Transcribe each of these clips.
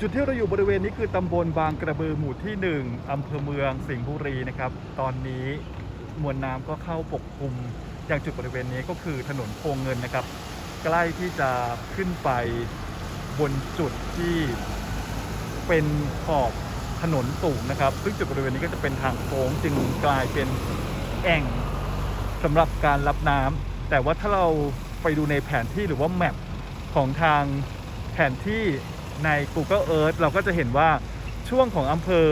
จุดที่เราอยู่บริเวณนี้คือตำบลบางกระบือหมู่ที่หนึ่งอำเภอเมืองสิงห์บุรีนะครับ ตอนนี้มวลน้ำก็เข้าปกคลุม อย่างจุดบริเวณนี้ก็คือถนนโพงเงินนะครับ ใกล้ที่จะขึ้นไปบนจุดที่เป็นขอบถนนสูงนะครับ ซึ่งจุดบริเวณนี้ก็จะเป็นทางโค้งจึงกลายเป็นแอ่งสำหรับการรับน้ำแต่ว่าถ้าเราไปดูในแผนที่หรือว่าแมปของทางแผนที่ ใน Google Earth เราก็จะเห็นว่าช่วงของอำเภอ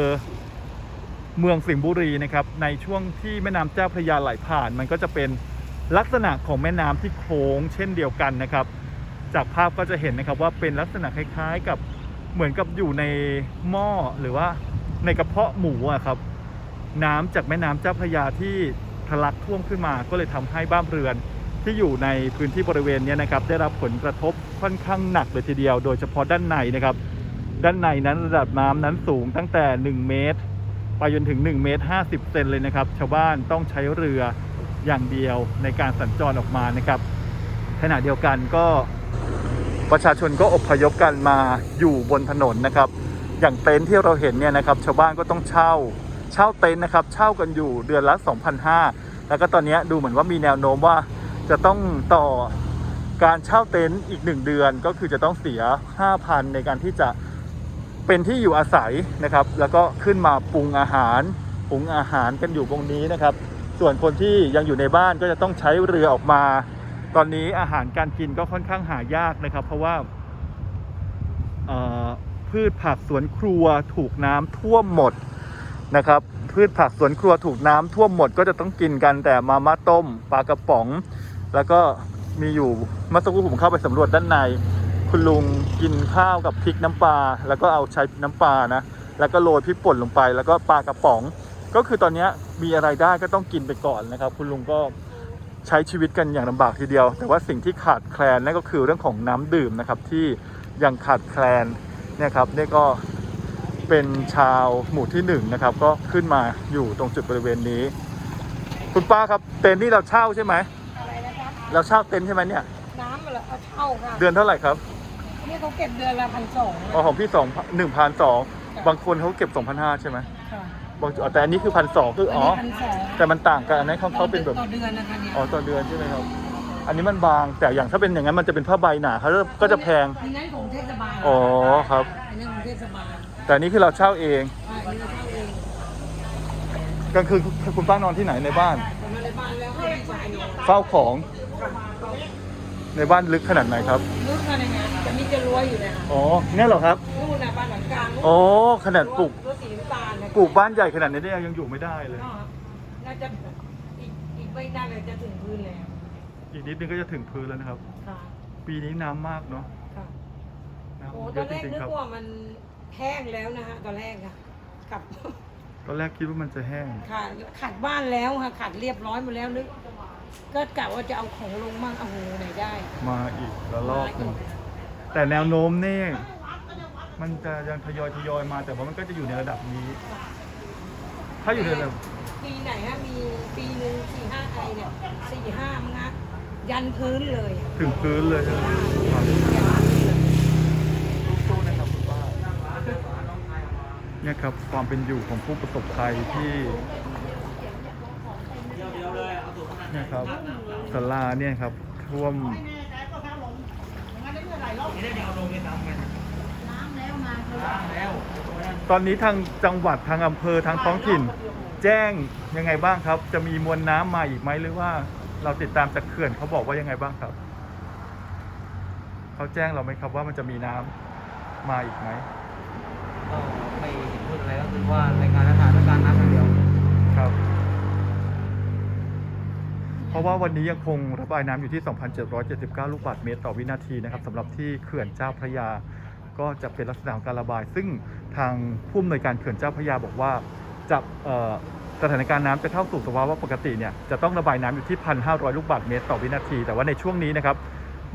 เมืองสิงห์บุรีนะครับในช่วงที่แม่น้ำเจ้าพระยาไหลผ่าน มันก็จะเป็นลักษณะของแม่น้ำที่โค้งเช่นเดียวกันนะครับ จากภาพก็จะเห็นนะครับว่าเป็นลักษณะคล้ายๆกับเหมือนกับอยู่ในหม้อหรือว่าในกระเพาะหมูอะครับ น้ำจากแม่น้ำเจ้าพระยาที่ทะลักท่วมขึ้นมาก็เลยทำให้บ้านเรือน ที่อยู่ในพื้นที่บริเวณนี้นะครับได้รับผลกระทบค่อนข้างหนักเลยทีเดียว โดยเฉพาะด้านในนะครับ ด้านในนั้นระดับน้ำนั้นสูงตั้งแต่ 1 เมตร ไปจนถึง1เมตร50เซนเลยนะครับ ชาวบ้านต้องใช้เรืออย่างเดียวในการสัญจรออกมานะครับ ขณะเดียวกันก็ประชาชนก็อพยพกันมาอยู่บนถนนนะครับ อย่างเต็นท์ที่เราเห็นเนี่ยนะครับ ชาวบ้านก็ต้องเช่า เช่าเต็นท์นะครับ เช่ากันอยู่เดือนละ2,500แล้วก็ตอนนี้ดูเหมือนว่ามีแนวโน้มว่า จะต้องต่อการเช่าเต็นท์อีก 1 เดือนก็คือจะต้องเสีย 5,000 ในการที่จะเป็นที่อยู่อาศัยนะครับ แล้วก็ขึ้นมาปรุงอาหารปรุงอาหารกันอยู่ตรงนี้นะครับ ส่วนคนที่ยังอยู่ในบ้านก็จะต้องใช้เรือออกมา ตอนนี้อาหารการกินก็ค่อนข้างหายากนะครับ เพราะว่าพืชผักสวนครัวถูกน้ำท่วมหมดนะครับ พืชผักสวนครัวถูกน้ำท่วมหมดก็จะต้องกินกันแต่มาม่าต้มปลากระป๋อง แล้วก็มีอยู่เมื่อสักครู่ผมเข้าไปสำรวจด้านใน คุณลุงกินข้าวกับพริกน้ำปลาแล้วก็เอาใช้น้ำปลานะ แล้วก็โรยพริกป่นลงไป แล้วก็ปลากระป๋อง ก็คือตอนนี้มีอะไรได้ก็ต้องกินไปก่อนนะครับ คุณลุงก็ใช้ชีวิตกันอย่างลำบากทีเดียว แต่ว่าสิ่งที่ขาดแคลนนั่นก็คือเรื่องของน้ำดื่มนะครับที่ยังขาดแคลนเนี่ยครับนี่ก็เป็นชาวหมู่ที่หนึ่งนะครับ ก็ขึ้นมาอยู่ตรงจุดบริเวณนี้ คุณป้าครับเต็นท์นี่เราเช่าใช่ไหม เราเช่าเต็นท์ใช่ไหมเนี่ย น้ำเหรอเอาเช่าค่ะเดือนเท่าไหร่ครับนี่เขาเก็บเดือนละพันสองอ๋อของพี่สองหนึ่งพันสองบางคนเขาเก็บสองพันห้าใช่ไหมค่ะบางอ๋อแต่อันนี้คือพันสองคืออันอ๋อนี้พันสองแต่มันต่างกันอันนั้นเขาเขาเป็นแบบต่อเดือนนะคะเนี่ยอ๋อต่อเดือนใช่ไหมครับ อันนี้มันบางแต่อย่างถ้าเป็นอย่างนั้นมันจะเป็นผ้าใบหนาเขาก็จะแพง อันนั้นของเทศบาลอ๋อครับ อันนั้นของเทศบาลแต่อันนี้คือเราเช่าเองอ่าอันนี้เราเช่าเองกลางคืนคุณป้านอนที่ไหนในบ้านผมมาในบ้านแล้วให้พี่ชายนอนเฝ้าของ ในบ้านลึกขนาดไหนครับ ลึกขนาดไหนจะมีจะรวยอยู่เนยคะอ๋อเนี่ยเหรอครับนู่นน่ะบ้านหลังกลางนู่นอ๋อขนาดปลูกรถสีน้ำตาลนะปลูกบ้านใหญ่ขนาดนี้เนี่ยยังอยู่ไม่ได้เลยเนาะน่าจะอีกอีกไม่นานเลยจะถึงพื้นแล้ว อีกนิดนึงก็จะถึงพื้นแล้วนะครับ ค่ะปีนี้น้ำมากเนาะค่ะน้ำโอ้เยตออะนจแรกริงนึๆกครับ ว่ามันแห้งแล้วนะฮะตอนแรกอะกลับ ตอนแรกคิดว่ามันจะแห้งค่ะขัดบ้านแล้วค่ะขัดเรียบร้อยหมดแล้วนึก ก็กะว่าจะเอาของลงมั่งเอาโหไหนได้มาอีกระลอกหนึ่งมาแต่แนวโน้มนี่ มันจะยังทยอยทยอยมา แต่ว่ามันก็จะอยู่ในระดับนี้ ถ้าอยู่ในระดับปีไหนฮะมีปีหนึ่งสี่ห้าไอเนี่ยสี่ห้ามั้งนะยันพื้นเลยอะถึงพื้นเลยใช่ไหมครับยันพื้นเลยสู้ๆนะครับคุณป้าเนี่ยครับความเป็นอยู่ของผู้ประสบภัยที่เนี่ยครับสลาเนี่ยครับท่วมตอนนี้ทางจังหวัดทางอำเภอทางท้องถิ่น แจ้งยังไงบ้างครับ จะมีมวลน้ำมาอีกไหมหรือว่าเราติดตามจากเขื่อนเขาบอกว่ายังไงบ้างครับเขาแจ้งเราไหมครับว่ามันจะมีน้ำมาอีกไหมก็ไม่เห็นพูดอะไรก็คือว่าในการสถานการณ์น้ำอย่างเดียวครับเพ ราะว่าวันนี้ยังคงระบายน้ำอยู่ที่ 2,779 ลูกบาศก์เมตรต่อวินาทีนะครับสำหรับที่เขื่อนเจ้าพระยา ก็จะเป็นลักษณะของการระบาย ซึ่งทางผู้อำนวยการเขื่อนเจ้าพระยาบอกว่าจะสถานการณ์น้ำจะเข้าสู่สภาวะปกติเนี่ยจะต้องระบายน้ำอยู่ที่ 1,500 ลูกบาศก์เมตรต่อวินาที แต่ว่าในช่วงนี้นะครับ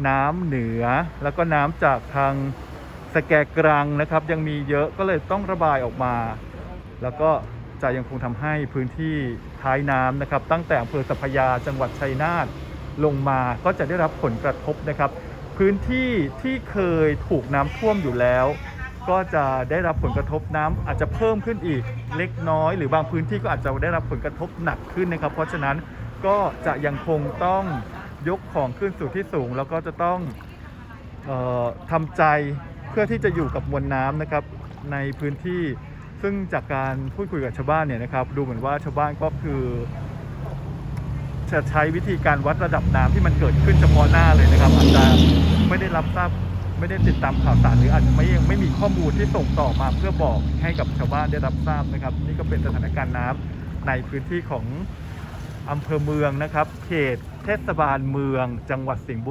น้ำเหนือแล้วก็น้ำจากทางสแกกรังนะครับ ยังมีเยอะก็เลยต้องระบายออกมา แล้วก็ จะยังคงทำให้พื้นที่ท้ายน้ำนะครับ ตั้งแต่อำเภอสัพยาจังหวัดชัยนาทลงมาก็จะได้รับผลกระทบนะครับ พื้นที่ที่เคยถูกน้ำท่วมอยู่แล้ว ก็จะได้รับผลกระทบน้ำอาจจะเพิ่มขึ้นอีกเล็กน้อย หรือบางพื้นที่ก็อาจจะได้รับผลกระทบหนักขึ้นนะครับ เพราะฉะนั้นก็จะยังคงต้องยกของขึ้นสู่ที่สูง แล้วก็จะต้องออทำใจเพื่อที่จะอยู่กับมวลน้ำนะครับในพื้นที่ ซึ่งจากการพูดคุยกับชาวบ้านเนี่ยนะครับดูเหมือนว่าชาวบ้านก็คือจะใช้วิธีการวัดระดับน้ำที่มันเกิดขึ้นเฉพาะหน้าเลยนะครับอาจจะไม่ได้รับทราบไม่ได้ติดตามข่าวสารหรืออาจจะไม่ยังไม่มีข้อมูลที่ส่งต่อมาเพื่อบอกให้กับชาวบ้านได้รับทราบนะครับ นี่ก็เป็นสถานการณ์น้ำในพื้นที่ของอำเภอเมืองนะครับ เขตเทศบาลเมือง จังหวัดสิงห์บุรี